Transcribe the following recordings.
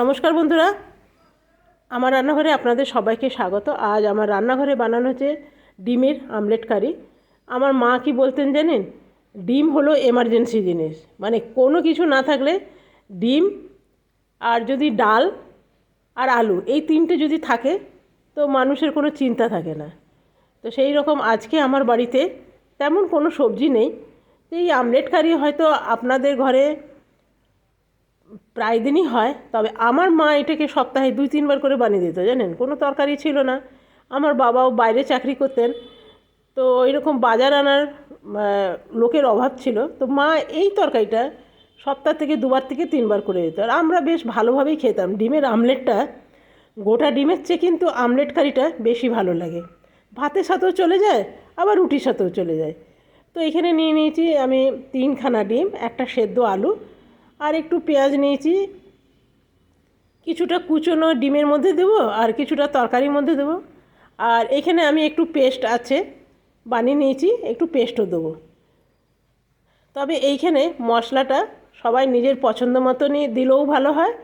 নমস্কার বন্ধুরা। আমার রান্নাঘরে আপনাদের সবাইকে স্বাগত। আজ আমার রান্নাঘরে বানানো হচ্ছে ডিমের আমলেট কারি। আমার মা কি বলতেন জানেন? ডিম হলো এমার্জেন্সি জিনিস। মানে কোনো কিছু না থাকলে ডিম আর যদি ডাল আর আলু এই তিনটে যদি থাকে, তো মানুষের কোনো চিন্তা থাকে না। তো সেই রকম আজকে আমার বাড়িতে তেমন কোনো সবজি নেই। এই আমলেট কারি হয়তো আপনাদের ঘরে প্রায় দিনই হয়, তবে আমার মা এটাকে সপ্তাহে দুই, তিনবার করে বানিয়ে দিত, জানেন? কোনো তরকারি ছিল না। আমার বাবাও বাইরে চাকরি করতেন। তো এরকম বাজার আনার লোকের অভাব ছিল। তো মা এই তরকারিটা সপ্তাহ থেকে দুবার থেকে তিনবার করে দিত। আর আমরা বেশ ভালোভাবেই খেতাম। ডিমের আমলেটটা, গোটা ডিমের চেয়ে কিন্তু আমলেট কারিটা বেশি ভালো লাগে। ভাতের সাথেও চলে যায়, আবার রুটির সাথেও চলে যায়। তো এখানে নিয়ে নিয়েছি আমি তিনখানা ডিম, একটা সেদ্ধ আলু আর একটু পেঁয়াজ নিয়েছি। কিছুটা কুচনো ডিমের মধ্যে দেবো আর কিছুটা তরকারির মধ্যে দেবো। আর এখানে আমি একটু পেস্ট আছে, বানিয়ে নিয়েছি, একটু পেস্টও দেবো। তবে এইখানে মশলাটা সবাই নিজের পছন্দ মতনই দিলেও ভালো হয়।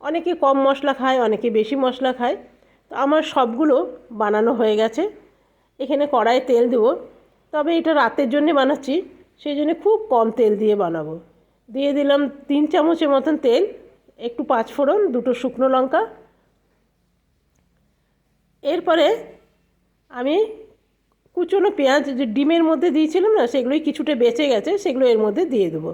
অনেকে কম মশলা খায়, অনেকে বেশি মশলা খায়। তো আমার সবগুলো বানানো হয়ে গেছে। এখানে কড়াইয়ে তেল দেবো। তবে এটা রাতের জন্যে বানাচ্ছি, সেই জন্য খুব কম তেল দিয়ে বানাবো। দিয়ে দিলাম তিন চামচের মতন তেল, একটু পাঁচফোড়ন, দুটো শুকনো লঙ্কা। এরপরে আমি কুচনো পেঁয়াজ, যে ডিমের মধ্যে দিয়েছিলাম না, সেগুলোই কিছুটা বেঁচে গেছে, সেগুলো এর মধ্যে দিয়ে দেবো।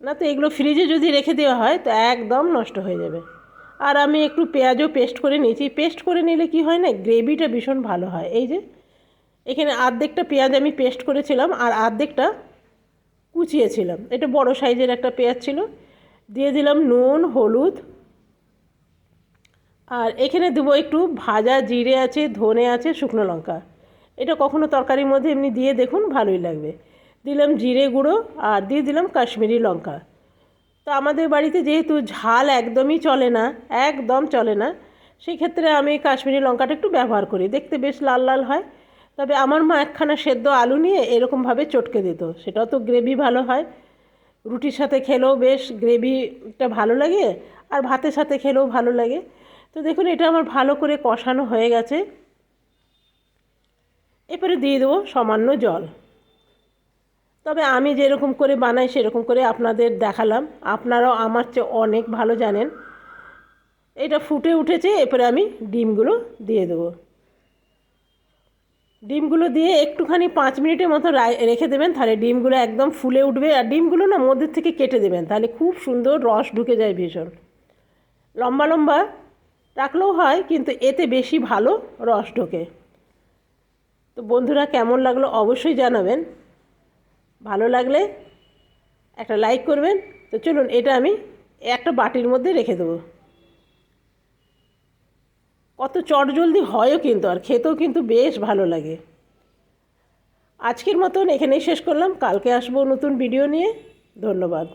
না তো এগুলো ফ্রিজে যদি রেখে দেওয়া হয়, তো একদম নষ্ট হয়ে যাবে। আর আমি একটু পেঁয়াজও পেস্ট করে নিয়েছি। পেস্ট করে নিলে কি হয় না, গ্রেভিটা ভীষণ ভালো হয়। এই যে, এখানে আর্ধেকটা পেঁয়াজ আমি পেস্ট করেছিলাম, আর আর্ধেকটা কুচিয়েছিলাম। এটা বড় সাইজের একটা পেঁয়াজ ছিল। দিয়ে দিলাম নুন, হলুদ। আর এখানে দেবো একটু ভাজা জিরে আছে, ধনে আছে, শুকনো লঙ্কা। এটা কখনো তরকারির মধ্যে এমনি দিয়ে দেখুন ভালোই লাগবে। দিলাম জিরে গুঁড়ো আর দিয়ে দিলাম কাশ্মীরি লঙ্কা। তো আমাদের বাড়িতে যেহেতু ঝাল একদমই চলে না, একদম চলে না সেই ক্ষেত্রে আমি কাশ্মীরি লঙ্কাটা একটু ব্যবহার করি। দেখতে বেশ লাল লাল হয়। তবে আমার মা একখানা সেদ্ধ আলু নিয়ে এরকমভাবে চটকে দিত। সেটাও তো গ্রেভি ভালো হয়। রুটির সাথে খেলেও বেশ গ্রেভিটা ভালো লাগে আর ভাতের সাথে খেলেও ভালো লাগে। তো দেখুন, এটা আমার ভালো করে কষানো হয়ে গেছে। এরপরে দিয়ে দেবো সামান্য জল। তবে আমি যেরকম করে বানাই সেরকম করে আপনাদের দেখালাম। আপনারাও আমার চেয়ে অনেক ভালো জানেন। এটা ফুটে উঠেছে, এরপরে আমি ডিমগুলো দিয়ে দেবো। ডিমগুলো দিয়ে একটুখানি পাঁচ মিনিটের মতো রেখে দেবেন, তাহলে ডিমগুলো একদম ফুলে উঠবে। আর ডিমগুলো না মধ্যে থেকে কেটে দেবেন, তাহলে খুব সুন্দর রস ঢুকে যায় ভীষণ। লম্বা লম্বা রাখলেও হয়, কিন্তু এতে বেশি ভালো রস ঢোকে। তো বন্ধুরা, কেমন লাগল অবশ্যই জানাবেন। ভালো লাগলে একটা লাইক করবেন। তো চলুন, এটা আমি একটা বাটির মধ্যে রেখে দেবো। কত চটজলদি হয়ও কিন্তু, আর খেতেও কিন্তু বেশ ভালো লাগে। আজকের মতন এখানেই শেষ করলাম। কালকে আসব নতুন ভিডিও নিয়ে। ধন্যবাদ।